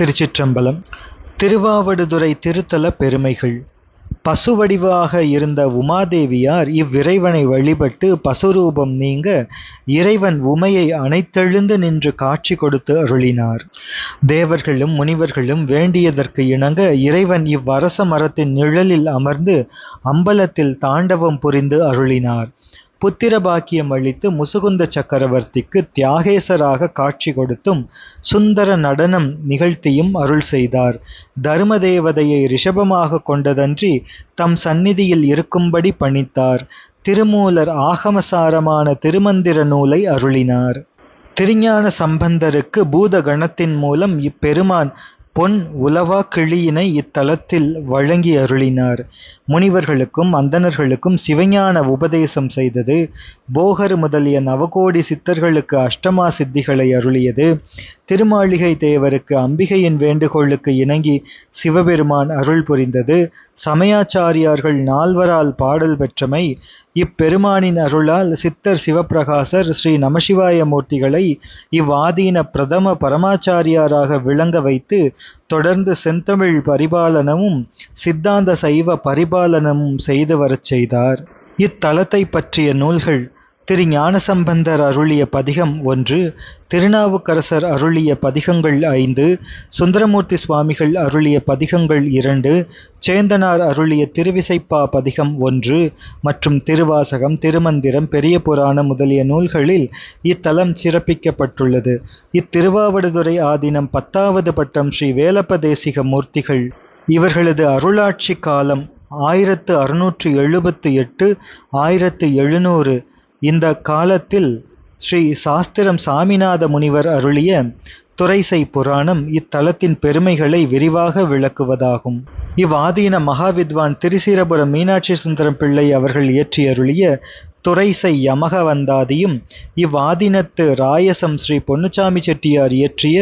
திருச்சிற்றம்பலம் திருவாவடுதுறை திருத்தல பெருமைகள். பசுவடிவாக இருந்த உமாதேவியார் இவ்விறைவனை வழிபட்டு பசுரூபம் நீங்க இறைவன் உமையை அனைத்தெழுந்து நின்று காட்சி கொடுத்து அருளினார். தேவர்களும் முனிவர்களும் வேண்டியதற்கு இணங்க இறைவன் இவ்வரச மரத்தின் நிழலில் அமர்ந்து அம்பலத்தில் தாண்டவம் புரிந்து அருளினார். புத்திர பாக்கியம் அளித்து முசுகுந்த சக்கரவர்த்திக்கு தியாகேசராக காட்சி கொடுத்தும் சுந்தர நடனம் நிகழ்த்தியும் அருள் செய்தார். தர்ம தேவதையை ரிஷபமாக கொண்டதன்றி தம் சந்நிதியில் இருக்கும்படி பணித்தார். திருமூலர் ஆகமசாரமான திருமந்திர நூலை அருளினார். திருஞான சம்பந்தருக்கு பூத கணத்தின் மூலம் இப்பெருமான் பொன் உலவா கிளியினை இத்தலத்தில் வழங்கி அருளினார். முனிவர்களுக்கும் அந்தணர்களுக்கும் சிவஞான உபதேசம் செய்தது. போகர் முதலிய நவகோடி சித்தர்களுக்கு அஷ்டமா சித்திகளை அருளியது. திருமாளிகை தேவருக்கு அம்பிகையின் வேண்டுகோளுக்கு இணங்கி சிவபெருமான் அருள் புரிந்தது. சமயாச்சாரியார்கள் நால்வரால் பாடல் பெற்றமை இப்பெருமானின் அருளால் சித்தர் சிவப்பிரகாசர் ஸ்ரீ நமசிவாய மூர்த்திகளை இவ்வாதீன பிரதம பரமாச்சாரியாராக விளங்க வைத்து தொடர்ந்து செந்தமிழ் பரிபாலனமும் சித்தாந்த சைவ பரிபாலனமும் செய்து வரச் செய்தார். இத்தலத்தை பற்றிய நூல்கள் திரு ஞானசம்பந்தர் அருளிய பதிகம் ஒன்று திருநாவுக்கரசர் அருளிய பதிகங்கள் ஐந்து சுந்தரமூர்த்தி சுவாமிகள் அருளிய பதிகங்கள் இரண்டு சேந்தனார் அருளிய திருவிசைப்பா பதிகம் ஒன்று மற்றும் திருவாசகம் திருமந்திரம் பெரிய புராணம் முதலிய நூல்களில் இத்தலம் சிறப்பிக்கப்பட்டுள்ளது. இத்திருவாவடுதுறை ஆதீனம் பத்தாவது பட்டம் ஸ்ரீ வேலப்ப தேசிக மூர்த்திகள். இவர்களது அருளாட்சி காலம் ஆயிரத்து அறுநூற்று எழுபத்து எட்டு ஆயிரத்து எழுநூறு இந்த காலத்தில் ஸ்ரீ சாஸ்திரம் சாமிநாத முனிவர் அருளிய துறைசை புராணம் இத்தலத்தின் பெருமைகளை விரிவாக விளக்குவதாகும். இவ்வாதீன மகாவித்வான் திருசிரபுரம் மீனாட்சி சுந்தரம் பிள்ளை அவர்கள் இயற்றி அருளிய துறைசை யமக வந்தாதியும் இவ்வாதீனத்து ராயசம் ஸ்ரீ பொன்னுச்சாமி செட்டியார் இயற்றிய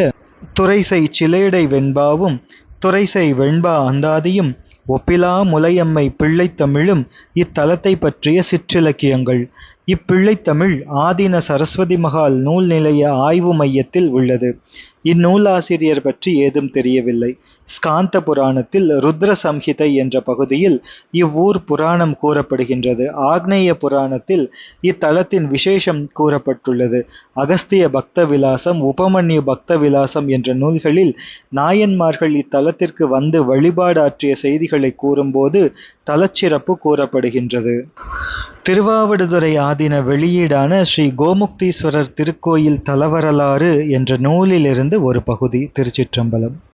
துறைசை சிலேடை வெண்பாவும் துறைசை வெண்பா அந்தாதியும் ஒப்பிலா முலையம்மை பிள்ளைத்தமிழும் இத்தலத்தை பற்றிய சிற்றிலக்கியங்கள். இப்பிள்ளைத்தமிழ் ஆதீன சரஸ்வதி மகால் நூல் நிலைய ஆய்வு மையத்தில் உள்ளது. இந்நூலாசிரியர் பற்றி ஏதும் தெரியவில்லை. ஸ்காந்த புராணத்தில் ருத்ர சம்ஹிதை என்ற பகுதியில் இவ்வூர் புராணம் கூறப்படுகின்றது. ஆக்னேய புராணத்தில் இத்தலத்தின் விசேஷம் கூறப்பட்டுள்ளது. அகஸ்திய பக்த விலாசம் உபமன்யு பக்த விலாசம் என்ற நூல்களில் நாயன்மார்கள் இத்தலத்திற்கு வந்து வழிபாடாற்றிய செய்திகளை கூறும்போது தலச்சிறப்பு கூறப்படுகின்றது. திருவாவடுதுறை ஆதீன வெளியீடான ஸ்ரீ கோமுக்தீஸ்வரர் திருக்கோயில் தலவரலாறு என்ற நூலிலிருந்து ஒரு பகுதி திருச்சிற்றம்பலம்.